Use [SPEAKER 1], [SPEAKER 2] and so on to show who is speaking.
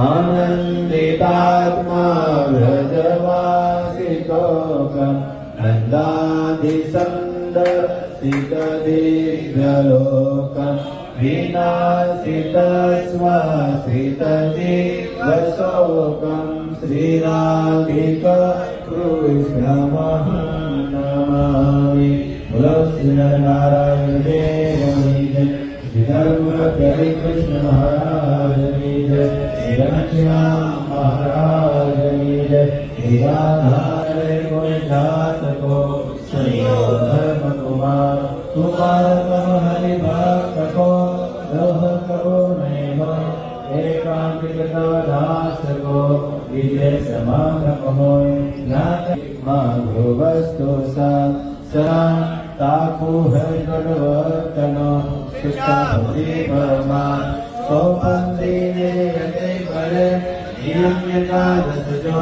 [SPEAKER 1] આનંદિતાત્મા વ્રજવાસિતો નંદાધિસંદર સ્થિત દીર્ઘલોક વિનાશિત સ્વસ્થિત દીર્ઘશોકમ શ્રીરાધિક કૃષ્ણ નમામિ બોલો શ્રીનારાયણ દેવ ધર્મ જય કૃષ્ણ મહારાજ શ્યામ મહારાજની જય જાત કો સયો વસ્તુ સા સા તાકુ હરિ ગુણ વર્તનો સુસ્તા હરિ સૌપંદી नियम्यकारसजो